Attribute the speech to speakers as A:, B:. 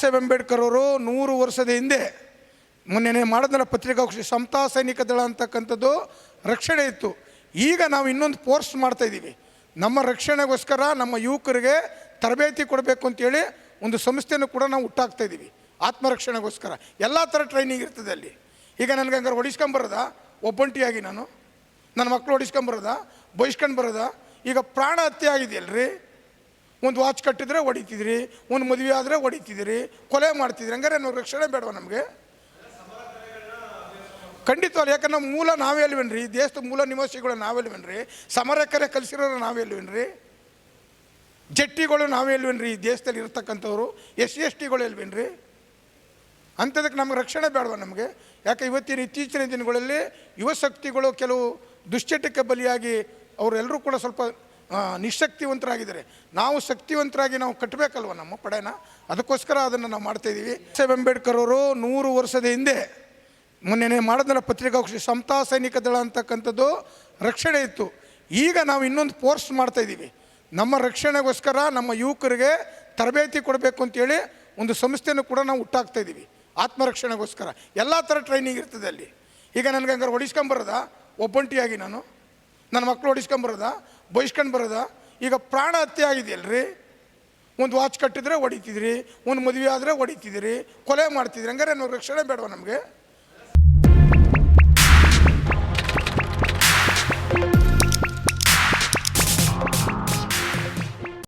A: ಸಾಹೇಬ್ ಅಂಬೇಡ್ಕರ್ ಅವರು ನೂರು ವರ್ಷದ ಹಿಂದೆ ಮೊನ್ನೆ ಮಾಡಿದ್ನಲ್ಲ ಪತ್ರಿಕಾಗೋಷ್ಠಿ ಸಮತಾ ಸೈನಿಕ ದಳ ಅಂತಕ್ಕಂಥದ್ದು ರಕ್ಷಣೆ ಇತ್ತು. ಈಗ ನಾವು ಇನ್ನೊಂದು ಫೋರ್ಸ್ ಮಾಡ್ತಾ ಇದ್ದೀವಿ. ನಮ್ಮ ರಕ್ಷಣೆಗೋಸ್ಕರ ನಮ್ಮ ಯುವಕರಿಗೆ ತರಬೇತಿ ಕೊಡಬೇಕು ಅಂತೇಳಿ ಒಂದು ಸಂಸ್ಥೆಯನ್ನು ಕೂಡ ನಾವು ಹುಟ್ಟಾಕ್ತಾ ಇದ್ದೀವಿ. ಆತ್ಮರಕ್ಷಣೆಗೋಸ್ಕರ. ಎಲ್ಲ ಥರ ಟ್ರೈನಿಂಗ್ ಇರ್ತದೆ ಅಲ್ಲಿ. ಈಗ ನನಗೆ ಹಂಗಾರೆ ಹೊಡಿಸ್ಕೊಂಬರೋದ ಒಬ್ಬಂಟಿಯಾಗಿ ನಾನು. ನನ್ನ ಮಕ್ಕಳು ಹೊಡಿಸ್ಕೊಂಬರೋದ ಬೈಸ್ಕೊಂಡು ಬರೋದ? ಈಗ ಪ್ರಾಣ ಹತ್ಯೆ ಆಗಿದೆಯಲ್ರಿ? ಒಂದು ವಾಚ್ ಕಟ್ಟಿದ್ರೆ ಹೊಡಿತಿದ್ರಿ, ಒಂದು ಮದುವೆ ಆದರೆ ಹೊಡಿತಿದ್ರಿ, ಕೊಲೆ ಮಾಡ್ತಿದ್ರಿ, ಹಂಗಾರೆ ನಾವು ರಕ್ಷಣೆ ಬೇಡವಾ ನಮಗೆ? ಖಂಡಿತವಲ್ಲ ಯಾಕಂದ್ರೆ ನಮ್ಮ ಮೂಲ ನಾವೇ ಅಲ್ವೇನ್ರಿ? ದೇಶದ ಮೂಲ ನಿವಾಸಿಗಳು ನಾವೆಲ್ವೇನ್ರಿ ಸಮರಕರೆ ಕಲಿಸಿರೋರು ನಾವೆಲ್ವೇನ್ರಿ ಜಟ್ಟಿಗಳು ನಾವೇ ಅಲ್ವೇನ್ರಿ ಈ ದೇಶದಲ್ಲಿ ಇರ್ತಕ್ಕಂಥವ್ರು? ಎಸ್ ಸಿ ಎಸ್ ಟಿಗಳು ಅಲ್ವೇನ್ರಿ? ಅಂಥದಕ್ಕೆ ನಮ್ಗೆ ರಕ್ಷಣೆ ಬೇಡವಾ ನಮಗೆ? ಯಾಕೆ ಇವತ್ತಿನ ಇತ್ತೀಚಿನ ದಿನಗಳಲ್ಲಿ ಯುವ ಶಕ್ತಿಗಳು ಕೆಲವು ದುಶ್ಚಟಕ್ಕೆ ಬಲಿಯಾಗಿ ಅವರೆಲ್ಲರೂ ಕೂಡ ಸ್ವಲ್ಪ ನಿಶಕ್ತಿವಂತರಾಗಿದ್ದಾರೆ. ನಾವು ಶಕ್ತಿವಂತರಾಗಿ ನಾವು ಕಟ್ಟಬೇಕಲ್ವ ನಮ್ಮ ಪಡೆನ? ಅದಕ್ಕೋಸ್ಕರ ಅದನ್ನು ನಾವು ಮಾಡ್ತಾಯಿದ್ದೀವಿ ಸಾಹೇಬ್ ಅಂಬೇಡ್ಕರ್ ಅವರು ನೂರು ವರ್ಷದ ಹಿಂದೆ ಮೊನ್ನೆ ಮಾಡಿದ್ರೆ ಪತ್ರಿಕಾಗೋಷ್ಠಿ, ಸಮತಾ ಸೈನಿಕ ದಳ ಅಂತಕ್ಕಂಥದ್ದು ರಕ್ಷಣೆ ಇತ್ತು. ಈಗ ನಾವು ಇನ್ನೊಂದು ಫೋರ್ಸ್ ಮಾಡ್ತಾ ಇದ್ದೀವಿ ನಮ್ಮ ರಕ್ಷಣೆಗೋಸ್ಕರ ನಮ್ಮ ಯುವಕರಿಗೆ ತರಬೇತಿ ಕೊಡಬೇಕು ಅಂತೇಳಿ ಒಂದು ಸಂಸ್ಥೆಯನ್ನು ಕೂಡ ನಾವು ಹುಟ್ಟಾಕ್ತಾ ಇದ್ದೀವಿ ಆತ್ಮರಕ್ಷಣೆಗೋಸ್ಕರ. ಎಲ್ಲ ಥರ ಟ್ರೈನಿಂಗ್ ಇರ್ತದೆ ಅಲ್ಲಿ. ಈಗ ನನಗೆ ಹಂಗಾರೆ ಹೊಡಿಸ್ಕೊಂಬರೋದ? ಒಬ್ಬಂಟಿಯಾಗಿ ನಾನು. ನನ್ನ ಮಕ್ಕಳು ಹೊಡಿಸ್ಕೊಂಬರೋದಾ ಬೈಸ್ಕೊಂಡು ಬರೋದ? ಈಗ ಪ್ರಾಣ ಹತ್ಯೆ ಆಗಿದೆಯಲ್ರಿ? ಒಂದು ವಾಚ್ ಕಟ್ಟಿದ್ರೆ ಹೊಡಿತಿದ್ರಿ, ಒಂದು ಮದುವೆ ಆದರೆ ಹೊಡಿತಿದ್ರಿ, ಕೊಲೆ ಮಾಡ್ತಿದ್ರಿ. ಹಂಗಾರೆ ನಾವು ರಕ್ಷಣೆ ಬೇಡವಾ ನಮಗೆ?